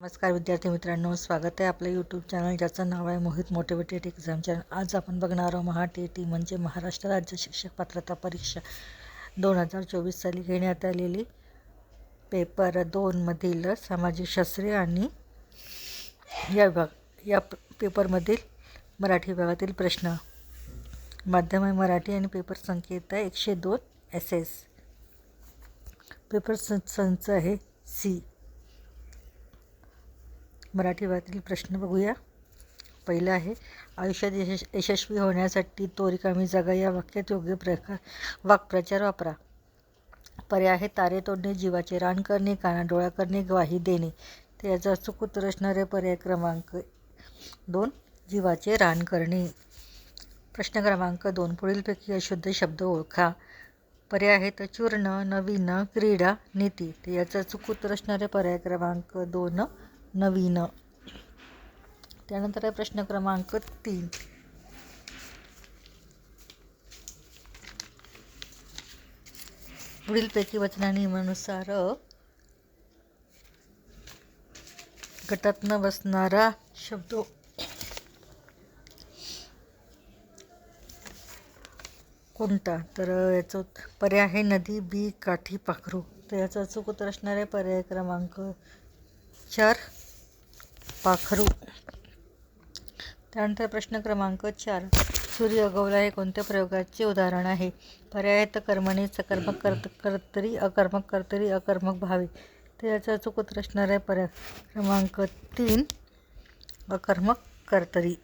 नमस्कार विद्यार्थी मित्रांनो स्वागत आहे आपलं यूट्यूब चॅनल ज्याचं नाव आहे मोहित मोटिवेटेड एक्झाम चॅनल आज आपण बघणार आहोत महा टी टी म्हणजे महाराष्ट्र राज्य शिक्षक पात्रता परीक्षा दोन हजार चोवीस साली घेण्यात आलेली पेपर दोनमधील सामाजिक शास्त्रीय आणि या विभाग या पेपरमधील मराठी विभागातील प्रश्न. माध्यम आहे मराठी आणि पेपर संख्येत आहे एकशे दोन एस एस पेपर सं संच आहे सी मराठी भागातील प्रश्न बघूया. पहिलं आहे आयुष्यात यश यशस्वी होण्यासाठी तो रिकामी जागा या वाक्यात योग्य प्रकार वाक्प्रचार वापरा. पर्याय आहे तारे तोडणे जीवाचे रान करणे कानाडोळा करणे ग्वाही देणे. तर याचा अचूक उत्तर असणारे पर्याय क्रमांक दोन जीवाचे रान करणे. प्रश्न क्रमांक दोन पुढीलपैकी अशुद्ध शब्द ओळखा. पर्याय आहेत चूर्ण नवीन क्रीडा नीती. तर याचा अचूक उत्तर असणारे पर्याय क्रमांक दोन. नवीन. त्यानंतर आहे प्रश्न क्रमांक तीन. पुढीलपैकी वचना नियमानुसार गटात न बसणारा शब्द. कोणता? तर याचं पर्याय आहे नदी बी काठी पाखरू. तर याचा अचूक उत्तर असणार आहे पर्याय क्रमांक चार. पाखरू. त्यानंतर प्रश्न क्रमांक चार. सूर्य अगवला हे कोणत्या प्रयोगाचे उदाहरण आहे? पर्याय आहेत कर्मणी सकर्मक कर्त कर्तरी अकर्मक कर्तरी अकर्मक भावे. तर याचा अचूक उत्तर असणार आहे पर्याय. क्रमांक तीन अकर्मक कर्तरी.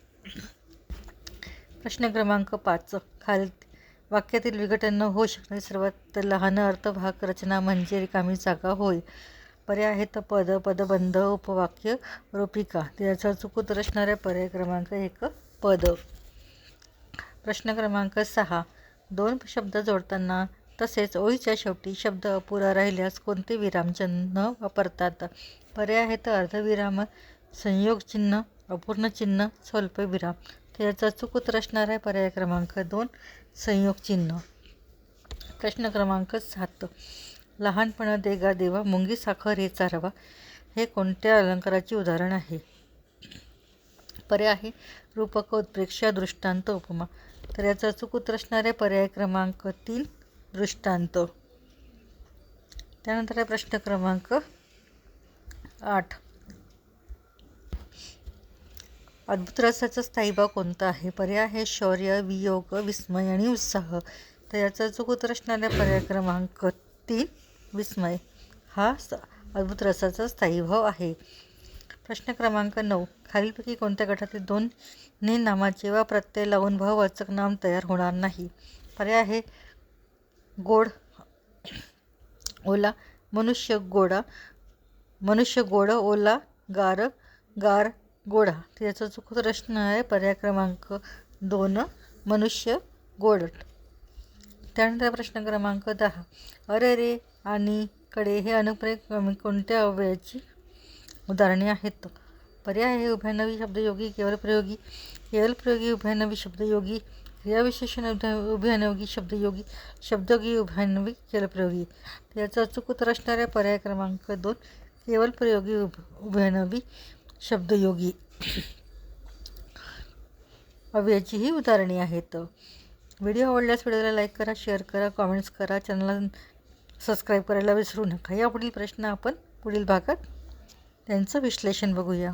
प्रश्न क्रमांक पाच. खाली वाक्यातील विघटन न होऊ शकणारी सर्वात लहान अर्थभाग रचना म्हणजे रिकामी जागा होय. पर्याय आहेत पद पदबंध उपवाक्य रूपिका. त्याचा चुकूत उत्तर आहे पर्याय क्रमांक एक पद. प्रश्न क्रमांक सहा. दोन शब्द जोडताना तसेच ओळीच्या शेवटी शब्द अपुरा राहिल्यास कोणते विरामचिन्ह वापरतात? पर्याय आहेत अर्धविराम संयोगचिन्ह अपूर्ण चिन्ह स्वल्प विराम. तर याचा आहे पर्याय क्रमांक दोन संयोगचिन्ह प्रश्न क्रमांक सात. लहानपणा देगा देवा मुंगी साखर हे चारवा हे कोणत्या अलंकाराचे उदाहरण आहे? पर्याय आहे. रूपक उत्प्रेक्षा दृष्टांत उपमा. तर याचा अचूक उत्तर पर्याय क्रमांक तीन दृष्टांत. त्यानंतर आहे प्रश्न क्रमांक आठ. अद्भुत रसाचा स्थायी भाव कोणता आहे? पर्याय आहे शौर्य वियोग विस्मय आणि उत्साह. तर याचा अचूक उत्तर असणाऱ्या पर्याय क्रमांक तीन विस्मय. हा स अद्भुत रसाचा स्थायीभाव आहे. प्रश्न क्रमांक नऊ. खालीलपैकी कोणत्या गटातील दोन ने नामाचे वा प्रत्यय लावून भाववाचक नाम तयार होणार नाही? पर्याय आहे गोड ओला मनुष्य गोडा मनुष्य गोड ओला गार गार गोडा. याचा चुकत प्रश्न आहे. पर्याय क्रमांक दोन मनुष्य गोड. त्यानंतर प्रश्न क्रमांक दहा. अरे रे आणि कडे हे अनुप्रयोग कोणत्या अव्ययाची उदाहरणे आहेत? पर्याय हे उभयनवी शब्दयोगी केवळ प्रयोगी केवळ प्रयोगी उभयनवी शब्दयोगी. क्रियाविशेषण उभय उभयनवी शब्दयोगी. शब्दयोगी उभयनवी केवळ प्रयोगी तर अचूक उत्तर असणाऱ्या पर्याय क्रमांक दोन केवळ प्रयोगी उभ उभयनवी शब्दयोगी. अव्ययाची ही उदाहरणे आहेत. व्हिडिओ आवडल्यास व्हिडिओला लाईक करा शेअर करा कॉमेंट्स करा चॅनलला सबस्क्राईब करायला विसरू नका. या पुढील प्रश्न आपण पुढील भागात त्यांचं विश्लेषण बघूया.